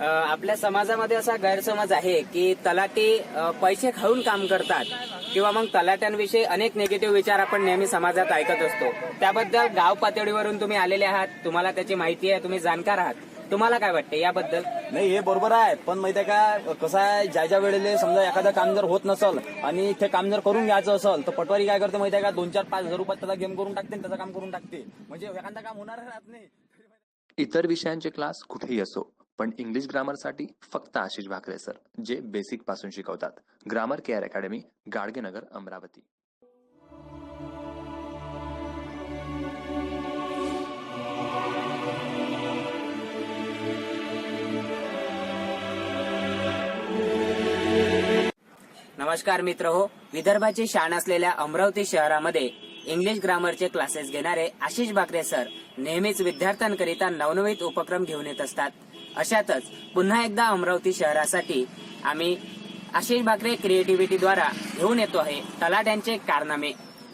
आपल्या समाजामध्ये असा गैरसमज आहे की तलाठी अ, पैसे खाऊन काम करतात किंवा मग तलाट्यांविषयी अनेक निगेटिव्ह विचार आपण नेहमी समाजात ऐकत असतो. त्याबद्दल गाव पातळीवरून तुम्ही आलेले आहात तुम्हाला त्याची माहिती आहे तुम्ही जाणकार आहात. तुम्हाला काय वाटते याबद्दल? नाही हे बरोबर आहे पण माहितीये का कसं आहे ज्या ज्या वेळेला समजा एखादं काम जर होत नसल आणि ते काम जर करून घ्यायचं असेल तर पटवारी काय करते माहितीये का दोन चार पाच हजार रुपयात त्याचा गेम करून टाकते त्याचं काम करून टाकते. म्हणजे एखादं काम होणार राहत नाही. इतर विषयांचे क्लास कुठेही असो. पण इंग्लिश ग्रामरसाठी फक्त आशिष भाकरे सर जे बेसिकपासून शिकवतात. Grammar care academy Gadgenagar Amravati. नमस्कार मित्र हो. विदर्भाची शान असलेल्या अमरावती शहरामध्ये इंग्लिश ग्रामरचे क्लासेस घेणारे आशिष बाकरे सर नेहमीच विद्यार्थ्यांकरिता नवनवीत उपक्रम घेऊन येत असतात. अशातच पुन्हा एकदा अमरावती शहरासाठी आम्ही आशिष बाकरे क्रिएटिव्हिटी द्वारा घेऊन येतो आहे. तलाट्यांचे कारनामे.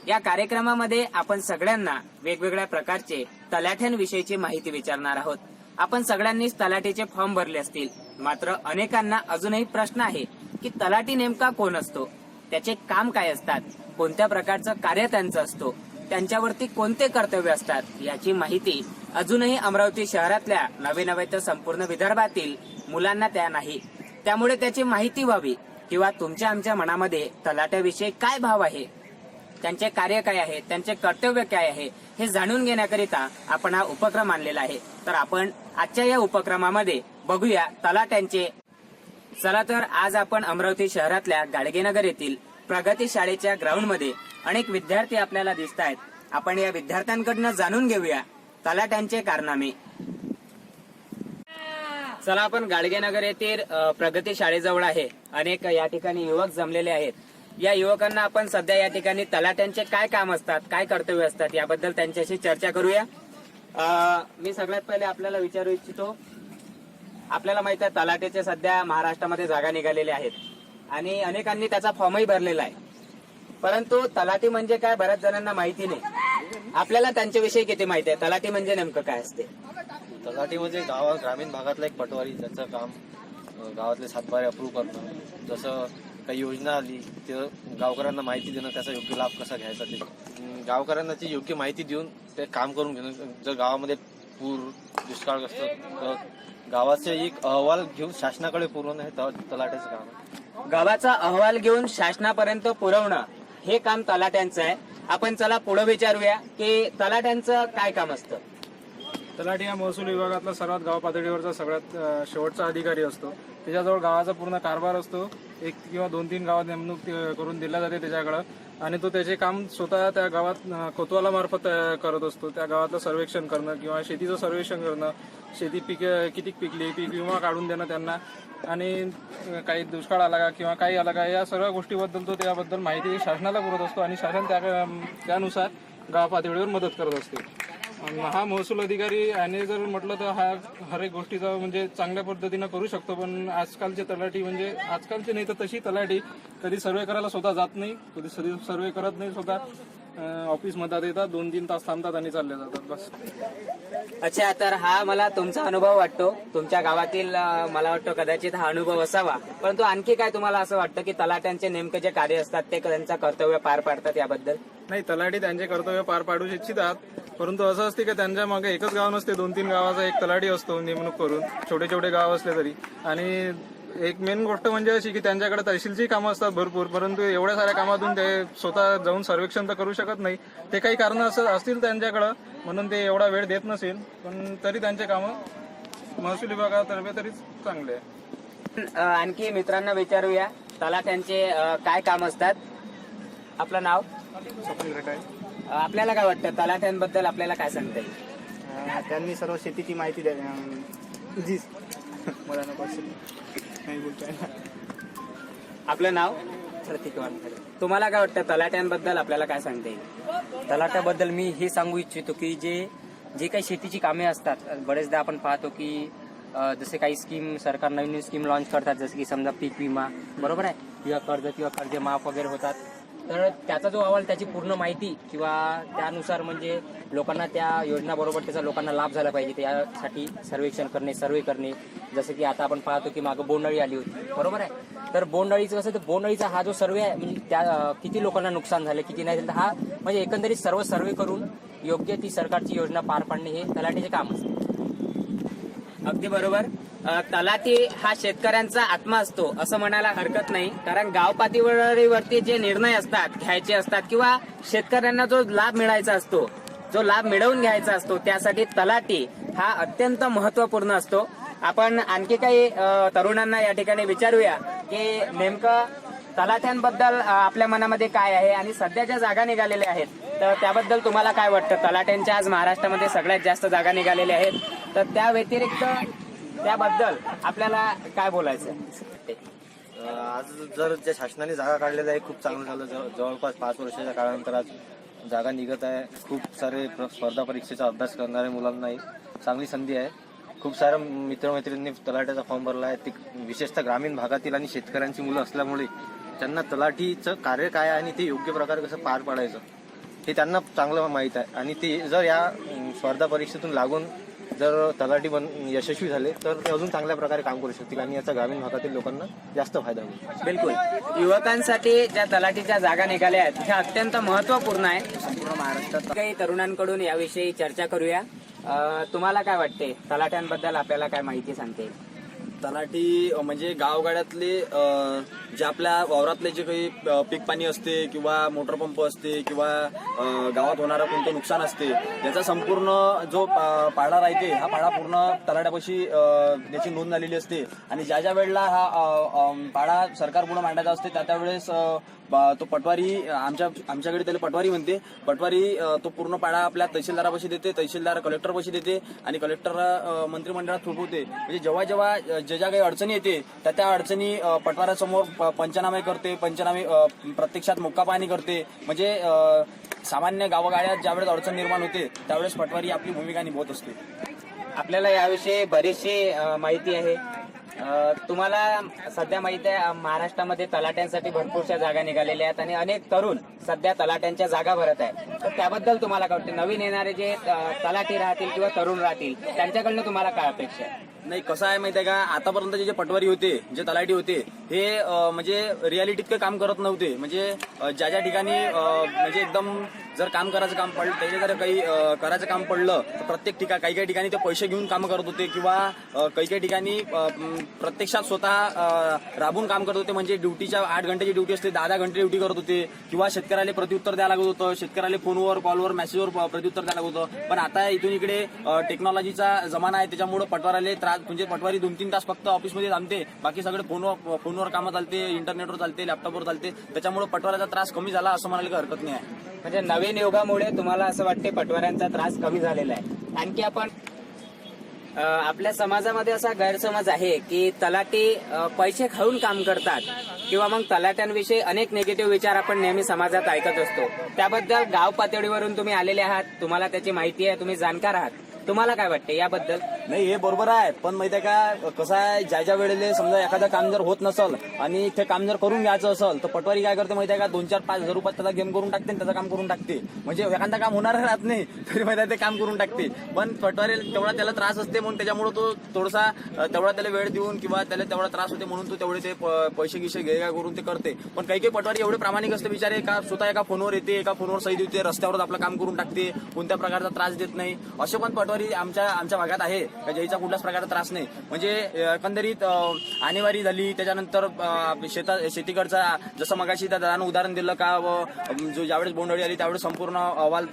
या कार्यक्रमामध्ये आपण सगळ्यांना वेगवेगळ्या प्रकारचे तलाठ्यांविषयीची माहिती विचारणार आहोत. आपण सगळ्यांनीच तलाठीचे फॉर्म भरले असतील. मात्र अनेकांना अजूनही प्रश्न आहे की तलाठी नेमका कोण असतो? त्याचे काम काय असतात? कोणत्या प्रकारचं कार्य त्यांचं असतो? त्यांच्यावरती कोणते कर्तव्य असतात? याची माहिती अजूनही अमरावती शहरातल्या नवे नव्हे तर संपूर्ण विदर्भातील मुलांना त्या नाही. त्यामुळे त्याची माहिती व्हावी किंवा तुमच्या आमच्या मनामध्ये तलाट्याविषयी काय भाव आहे? त्यांचे कार्य काय आहे? त्यांचे कर्तव्य काय आहे? हे जाणून घेण्याकरिता आपण हा उपक्रम आणलेला आहे. तर आपण आजच्या या उपक्रमामध्ये बघूया तलाट्यांचे. चला तर आज आपण अमरावती शहरातल्या गाडगेनगर येथील प्रगती शाळेच्या ग्राउंडमध्ये अनेक विद्यार्थी आपल्याला दिसत आहेत आपण या विद्यार्थ्यांकडनं जाणून घेऊया. तलाट्यांचे कारनामे. चला आपण गाडगेनगर येथील प्रगती शाळेजवळ आहे. अनेक या ठिकाणी युवक जमलेले आहेत. या युवकांना आपण सध्या या ठिकाणी तलाट्यांचे काय काम असतात काय कर्तव्य असतात याबद्दल त्यांच्याशी चर्चा करूया. मी सगळ्यात पहिले आपल्याला विचारू इच्छितो आपल्याला माहीत आहे तलाठीचे सध्या महाराष्ट्रामध्ये जागा निघालेल्या आहेत. आणि अनेकांनी त्याचा फॉर्मही भरलेला आहे. परंतु तलाठी म्हणजे काय बऱ्याच जणांना माहिती नाही. आपल्याला त्यांच्याविषयी किती माहिती आहे? तलाठी म्हणजे नेमकं काय असते? तलाठी म्हणजे गावा ग्रामीण भागातला एक पटवारी ज्याचं काम अं, गावातले सातबारे अप्रूव्ह करणं. जसं काही योजना आली ते गावकऱ्यांना माहिती देणं त्याचा योग्य लाभ कसा घ्यायचा ते. अं, गावकऱ्यांना ती योग्य माहिती देऊन ते काम करून घेणं. जर गावामध्ये पूर दुष्काळग्रस्त तर गावाचे एक अहवाल घेऊन शासनाकडे पुरवणं हे त- तलाठ्याचं काम आहे. गावाचा अहवाल घेऊन शासनापर्यंत पुरवणं हे काम तलाट्यांचं आहे. आपण चला पुढे विचारूया की तलाट्यांचं काय काम असतं? तलाठी हा महसूल विभागातला सर्वात गाव पातळीवरचा सगळ्यात अ, शेवटचा अधिकारी असतो. त्याच्याजवळ गावाचा पूर्ण कारभार असतो. एक किंवा दोन तीन गावात नेमणूक करून दिल्या जाते त्याच्याकडं. आणि तो त्याचे काम स्वतः त्या गावात अ, कोतवालामार्फत करत असतो. त्या गावातलं सर्वेक्षण करणं किंवा शेतीचं सर्वेक्षण करणं. शेती पिक किती पिकली पीक विमा काढून देणं त्यांना. आणि काही दुष्काळ आला का किंवा काही आला का या सर्व गोष्टीबद्दल तो त्याबद्दल माहिती शासनाला पुरत असतो. आणि शासन त्या त्यानुसार गाव पातळीवर मदत करत असते. हा महसूल अधिकारी याने जर म्हटलं तर हा हर एक गोष्टीचा म्हणजे चांगल्या पद्धतीनं करू शकतो पण आजकालचे तलाठी म्हणजे आजकालचे नाही तर तशी तलाठी कधी सर्वे करायला स्वतः जात नाही कधी सर्वे करत नाही स्वतः ऑफिस मधात येतात दोन तीन तास थांबतात आणि चालले जातात बस. अच्छा तर हा मला तुमचा अनुभव वाटतो. तुमच्या गावातील अ, मला वाटतं कदाचित हा अनुभव असावा. परंतु आणखी काय तुम्हाला असं वाटतं की तलाट्यांचे नेमके जे कार्य असतात ते त्यांचं कर्तव्य पार पाडतात याबद्दल? नाही तलाठी त्यांचे कर्तव्य पार पाडू इच्छितात. परंतु असं असते की त्यांच्या मागे एकच गाव नसते दोन तीन गावाचा एक तलाठी असतो नेमणूक करून छोटे छोटे गाव असले तरी. आणि एक मेन गोष्ट म्हणजे अशी की त्यांच्याकडे तहसीलची कामं असतात भरपूर परंतु एवढ्या साऱ्या कामातून ते स्वतः जाऊन सर्वेक्षण तर करू शकत नाही. ते काही कारण असं असतील त्यांच्याकडं म्हणून ते एवढा वेळ देत नसेल पण तरी त्यांचे कामं महसूल विभागातर्फे तरी चांगले आहे. आणखी मित्रांना विचारूया तलाट्यांचे अ, काय काम असतात? आपलं नाव? आपल्याला काय वाटतं? तलाट्यांबद्दल आपल्याला काय सांगता येईल? अं, त्यांनी सर्व शेतीची माहिती द्या अं, जी. मला नको असेल. नाही बोलता येणार आपलं नाव? प्रतीक वानखडे. तुम्हाला काय वाटतं? तलाट्यांबद्दल आपल्याला काय सांगता येईल? तलाट्याबद्दल मी हे सांगू इच्छितो की जे जे काही शेतीची कामे असतात बरेचदा आपण पाहतो की अ, जसे काही स्कीम सरकार नवीन नवीन स्कीम लॉन्च करतात जसे की समजा पीक विमा. बरोबर आहे? किंवा कर्ज किंवा कर्ज माफ वगैरे होतात. तर त्याचा जो अहवाल त्याची पूर्ण माहिती किंवा त्यानुसार म्हणजे लोकांना त्या योजनाबरोबर त्याचा लोकांना लाभ झाला पाहिजे त्यासाठी सर्वेक्षण करणे सर्वे करणे. जसं की आता आपण पाहतो की मागं बोंडअळी आली होती. बरोबर आहे? तर बोंडअळीचं कसं तर बोंडअळीचा हा जो सर्वे आहे म्हणजे त्या किती लोकांना नुकसान झालं किती नाही झालं तर हा म्हणजे एकंदरीत सर्व सर्वे करून योग्य ती सरकारची योजना पार पाडणे हे तलाठीचे काम असते. अगदी बरोबर. तलाठी हा शेतकऱ्यांचा आत्मा असतो असं म्हणायला हरकत नाही. कारण गाव पातळीवरती जे निर्णय असतात घ्यायचे असतात किंवा शेतकऱ्यांना जो लाभ मिळायचा असतो जो लाभ मिळवून घ्यायचा असतो त्यासाठी तलाठी हा अत्यंत महत्त्वपूर्ण असतो. आपण आणखी काही तरुणांना या ठिकाणी विचारूया की नेमकं तलाठ्यांबद्दल आपल्या मनामध्ये काय आहे आणि सध्या ज्या जागा निघालेल्या आहेत तर त्याबद्दल तुम्हाला काय वाटतं? तलाट्यांच्या आज महाराष्ट्रामध्ये सगळ्यात जास्त जागा निघालेल्या आहेत. तर त्या व्यतिरिक्त त्याबद्दल आपल्याला काय बोलायचं आहे? आज जर ज्या शासनाने जागा काढलेल्या आहे खूप चांगलं झालं. जव जवळपास पाच वर्षाच्या काळानंतर आज जागा निघत आहे. खूप सारे प्र- स्पर्धा परीक्षेचा अभ्यास करणाऱ्या मुलांनाही चांगली संधी आहे. खूप साऱ्या मित्रमैत्रिणींनी तलाट्याचा फॉर्म भरला आहे. ते विशेषतः ग्रामीण भागातील आणि शेतकऱ्यांची मुलं असल्यामुळे त्यांना तलाठीचं कार्य काय आहे आणि ते योग्य प्रकारे कसं पार पाडायचं हे त्यांना चांगलं माहीत आहे. आणि ते जर या अं, स्पर्धा परीक्षेतून लागून जर तलाठी बन यशस्वी झाले तर ते अजून चांगल्या प्रकारे काम करू शकतील आणि याचा ग्रामीण भागातील लोकांना जास्त फायदा होईल. बिलकुल. युवकांसाठी ज्या तलाठीच्या जागा निघाल्या आहेत ह्या अत्यंत महत्त्वपूर्ण आहे संपूर्ण महाराष्ट्रात काही तरुणांकडून याविषयी चर्चा करूया. तुम्हाला काय वाटते? तलाट्यांबद्दल आपल्याला काय माहिती सांगते? तलाठी म्हणजे गावगाड्यातले जे आपल्या वावरातले जे काही पीक पाणी असते किंवा मोटर पंप असते किंवा गावात होणारं कोणतं नुकसान असते याचा संपूर्ण जो पाडा राहते हा पाडा पूर्ण तलाट्यापाशी त्याची नोंद झालेली असते. आणि ज्या ज्या वेळेला हा पाडा सरकार पुढे मांडायचा असते त्या त्यावेळेस तो पटवारी आमच्या आमच्याकडे त्याला पटवारी म्हणते. पटवारी तो पूर्ण पाडा आपल्या तहसीलदारापाशी देते तहसीलदार कलेक्टरपाशी देते आणि कलेक्टर मंत्रिमंडळात थोपवते. म्हणजे जेव्हा जेव्हा जे ज्या ज्या काही अडचणी येते त्या त्या अडचणी पटवारासमोर पटवाऱ्यासमोर प- पंचनामे करते पंचनामे प्रत्यक्षात मुक्कापाणी करते. म्हणजे सामान्य गावगाड्यात ज्यावेळेस अडचण निर्माण होते त्यावेळेस पटवारी आपली भूमिका निभवत असते. आपल्याला याविषयी बरीचशी माहिती आहे. तुम्हाला सध्या माहिती आहे महाराष्ट्रामध्ये तलाट्यांसाठी भरपूरशा जागा निघालेल्या आहेत आणि अनेक तरुण सध्या तलाट्यांच्या जागा भरत आहे तर त्याबद्दल तुम्हाला काय वाटतं? नवीन येणारे जे तलाठी राहतील किंवा तरुण राहतील त्यांच्याकडनं तुम्हाला काय अपेक्षा आहे? नाही कसं आहे माहिती आहे का? आतापर्यंतचे जे पटवारी होते जे तलाठी होते हे म्हणजे रियालिटीत काही काम करत नव्हते. म्हणजे ज्या ज्या ठिकाणी म्हणजे एकदम जर काम करायचं काम पडलं त्याचे जर काही करायचं काम पडलं तर प्रत्येक ठिकाण काही काही ठिकाणी ते पैसे घेऊन काम करत होते किंवा काही काही ठिकाणी प्रत्यक्षात स्वतः राबून काम करत होते. म्हणजे ड्युटीच्या आठ घंट्याची ड्युटी असते दहा दहा घंटे ड्युटी करत होते किंवा शेतकऱ्याला प्रत्युत्तर द्यायला लागत होतं शेतकऱ्याला फोनवर कॉलवर मेसेजवर प्रत्युत्तर द्यायला लागत होतं. पण आता इथून इकडे टेक्नॉलॉजीचा जमाना आहे त्याच्यामुळे पटवाराले त्रास म्हणजे पटवारी दोन तीन तास फक्त ऑफिसमध्ये थांबते. बाकी सगळे फोनवर फोनवर कामं चालते इंटरनेटवर चालते लॅपटॉपवर चालते. त्याच्यामुळे पटवाराचा त्रास कमी झाला असं म्हणायला काही हरकत नाही आहे. म्हणजे नवीन योगामुळे तुम्हाला असं वाटते पटवाऱ्यांचा त्रास कमी झालेला आहे. आणखी आपण आपल्या समाजामध्ये असा गैरसमज आहे की तलाठी पैसे खाऊन काम करतात किंवा मग तलाट्यांविषयी अनेक निगेटिव्ह विचार आपण नेहमी समाजात ऐकत असतो. त्याबद्दल गाव पातळीवरून तुम्ही आलेले आहात तुम्हाला त्याची माहिती आहे तुम्ही जाणकार आहात. तुम्हाला काय वाटते याबद्दल? नाही हे बरोबर आहे. पण माहिती आहे का कसं आहे ज्या ज्या वेळेला समजा एखादं काम जर होत नसल आणि ते काम जर करून घ्यायचं असेल तर पटवारी काय करते माहिती आहे का दोन चार पाच हजार रुपयात त्याला गेम करून टाकते आणि त्याचं काम करून टाकते. म्हणजे एखादं काम होणार राहत नाही तरी माहिती आहे ते काम करून टाकते. पण पटवारी तेवढा त्याला त्रास असते म्हणून त्याच्यामुळे तो थोडासा तेवढा त्याला वेळ देऊन किंवा त्याला तेवढा त्रास होते म्हणून तो तेवढे ते प- पैसे गिसे घे काय करून ते करते. पण काही काही पटवारी एवढे प्रामाणिक असते बिचारे का स्वतः एका फोनवर येते एका फोनवर सही देते रस्त्यावर आपलं काम करून टाकते कोणत्या प्रकारचा त्रास देत नाही. असे पण पटवारी आमच्या आमच्या भागात आहे. या ज्याचा कुठल्याच प्रकारचा त्रास नाही. म्हणजे एकंदरीत आणेवारी झाली त्याच्यानंतर शेता शेतीकडचा जसं मगाशी त्या दादानं उदाहरण दिलं का व, जो ज्यावेळेस बोंडळी आली त्यावेळेस संपूर्ण अहवाल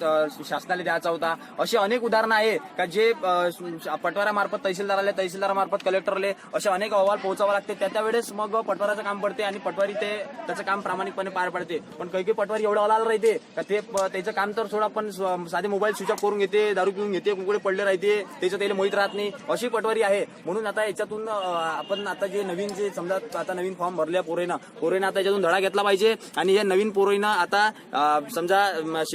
शासनाला द्यायचा होता. अशी अनेक उदाहरणं आहे का जे पटवारामार्फत पटवाऱ्यामार्फत तहसीलदाराला तहसीलदारामार्फत कलेक्टरले असे अनेक अहवाल पोहोचावा लागते. त्या त्यावेळेस मग पटवाराचं काम पडते आणि पटवारी ते त्याचं काम प्रामाणिकपणे पार पडते. पण काही काही पटवारी एवढं अलाल राहते का ते त्याचं काम तर थोडं पण साधे मोबाईल स्विच ऑफ करून घेते दारू पिऊन घेते कुकडे पडले राहते त्याचं त्याला मोहित राहत नाही अशी पटवारी आहे. म्हणून आता याच्यातून आपण आता जे नवीन जे समजा आता नवीन फॉर्म भरल्या पोरेनं पोरेनं आता याच्यातून धडा घेतला पाहिजे. आणि या नवीन पोरेनं आता समजा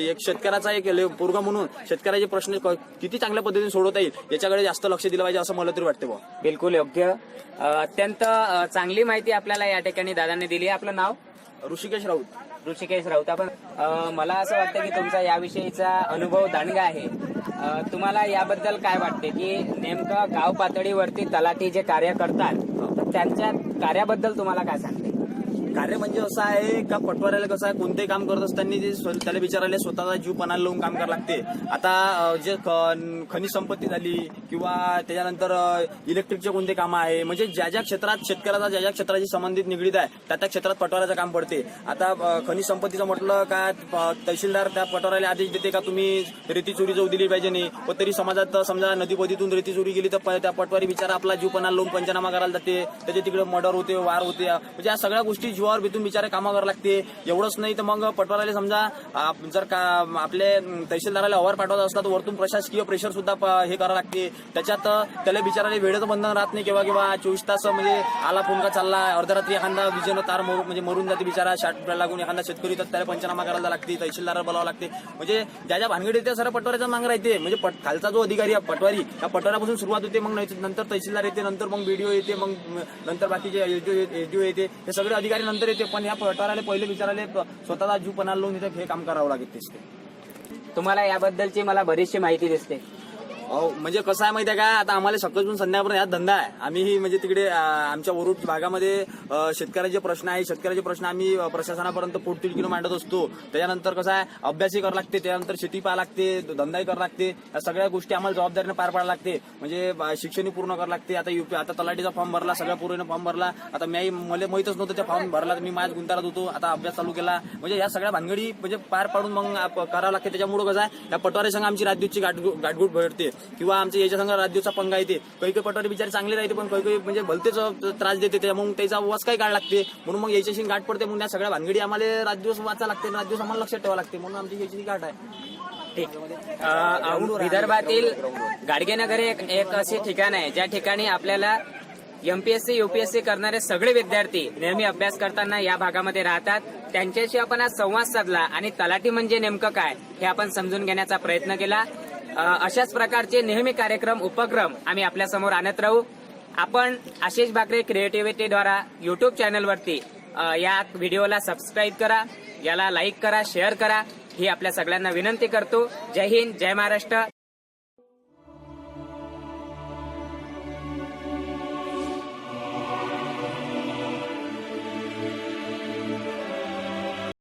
एक शेतकऱ्याचा एक पोरगा म्हणून शेतकऱ्याचे प्रश्न किती चांगल्या पद्धतीने सोडवता येईल याच्याकडे जास्त लक्ष दिलं पाहिजे असं मला तरी वाटते बिलकुल योग्य. अत्यंत चांगली माहिती आपल्याला या ठिकाणी दादांनी दिली. आपलं नाव? ऋषिकेश राऊत. ऋषिकेश राऊत. आपण मला असं वाटतं की तुमचा याविषयीचा अनुभव दांडगा आहे. तुम्हाला याबद्दल काय वाटते की नेमकं गाव पातळीवरती तलाठी जे कार्य करतात तर त्यांच्या कार्याबद्दल तुम्हाला काय सांगते कार्य म्हणजे असं आहे का पटवाऱ्याला कसं आहे कोणतेही काम करत असताना जे स्व- त्याला विचारायला स्वतःचा जीव पणाला लावून काम करावं लागते. आता जे ख- खनिज संपत्ती झाली किंवा त्याच्यानंतर इलेक्ट्रिकचे कोणते कामं आहे म्हणजे ज्या ज्या क्षेत्रात शेतकऱ्याचा ज्या ज्या क्षेत्राशी संबंधित निगडीत आहे त्या त्या क्षेत्रात पटवाऱ्याचं काम पडते. आता खनिज संपत्तीचं म्हटलं का तहसीलदार त्या पटवाऱ्याला आदेश देते का तुम्ही रेती चोरी जाऊ दिली पाहिजे नाही? व तरी समाजात समजा नदीपदीतून रेती चोरी गेली तर प- त्या पटवारी बिचारा आपला जीव पणाला लावून पंचनामा करायला जाते. त्याच्या तिकडे मर्डर होते वार होते. म्हणजे या सगळ्या गोष्टी जीवावर बेतून बिचारे कामं करावं लागते. एवढंच नाही तर मग पटवाराला समजा जर का आपले तहसीलदाराला अवार पाठवायचा असला तर वरतून प्रशासकीय प्रेशर सुद्धा प- हे करावं लागते. त्याच्यात त्याला बिचाराला वेळेचं बंधन राहत नाही केव्हा किंवा चोवीस तास म्हणजे आला फोन का चालला. अर्धरात्री एखादा विजेनं तार मरू म्हणजे मरून जाते बिचारा. शाट लागून एखादा शेतकरी तर त्याला पंचनामा करायला लागते. तहसीलदार बोलावं लागते. म्हणजे ज्या ज्या भानगडी त्या सर पटवाऱ्याचा मांग राहते. म्हणजे पट- खालचा जो अधिकारी आहे पटवारी त्या पटवाऱ्यापासून सुरुवात होते. मग नाही- नंतर तहसीलदार येते नंतर मग बीडीओ येते मग नंतर बाकीचे एसडीओ येते. हे सगळे अधिकारी नंतर येते पण या पटवाराला पहिले विचारले स्वतःला जीव पणाला लावून इथे हे काम करावं लागेल दिसते. तुम्हाला याबद्दलची मला बरीचशी माहिती दिसते. अहो म्हणजे कसं आहे माहिती आहे का? आता आम्हाला सकाळपासून संध्याकाळपर्यंत हा धंदा आहे. आम्हीही म्हणजे तिकडे आमच्या वरुड भागामध्ये अं, शेतकऱ्याचे प्रश्न आहे. शेतकऱ्याचे प्रश्न आम्ही प्रशासनापर्यंत प्रशासनापर्यंत किलो मांडत असतो. त्याच्यानंतर कसं आहे अभ्यासही करावं लागते. त्यानंतर शेती पाहावं लागते. धंदाही करावं लागते. या सगळ्या गोष्टी आम्हाला जबाबदारीने पार पाडायला लागते. म्हणजे अं, शिक्षणही पूर्ण करावं लागते. आता युपी आता तलाठीचा फॉर्म भरला सगळ्या पूर्ण फॉर्म भरला. आता मी मला माहितच नव्हतं त्या फॉर्म भरला तर मी माझ्याच गुंतारात होतो. आता अभ्यास चालू केला. म्हणजे या सगळ्या भानगडी म्हणजे पार पाडून मग आप- करावं लागते. त्याच्यामुळे कसं आहे या पटवारी संघ आमची राज्याची गाठगुट भरते. किंवा आमच्या याच्या संघ राज्याचा पंगा येते. काही काही पटवारी बिचारे चांगले राहते पण काही काही म्हणजे भलतेच त्रास देते त्यामुळे त्याचा वास काही काढ लागते? म्हणून मग याच्याशी गाठ पडते म्हणून या सगळ्या भानगडी आम्हाला रात दिवस वाचा लागते रात दिवस आम्हाला लक्षात ठेवावं लागते. म्हणून आमची याची गाठ आहे. विदर्भातील गाडगेनगर एक एक असे ठिकाण आहे ज्या ठिकाणी आपल्याला एमपीएससी युपीएससी करणारे सगळे विद्यार्थी नेहमी अभ्यास करताना या भागामध्ये राहतात. त्यांच्याशी आपण आज संवाद साधला आणि तलाठी म्हणजे नेमकं काय हे आपण समजून घेण्याचा प्रयत्न केला. अशाच प्रकारचे नेहमी कार्यक्रम उपक्रम आम्ही आपल्यासमोर आणत राहू. आपण आशिष बाकरे क्रिएटिव्हिटीद्वारा युट्यूब चॅनलवरती या व्हिडिओला सबस्क्राईब करा याला लाईक करा शेअर करा. ही आपल्या सगळ्यांना विनंती करतो. जय हिंद जय महाराष्ट्र.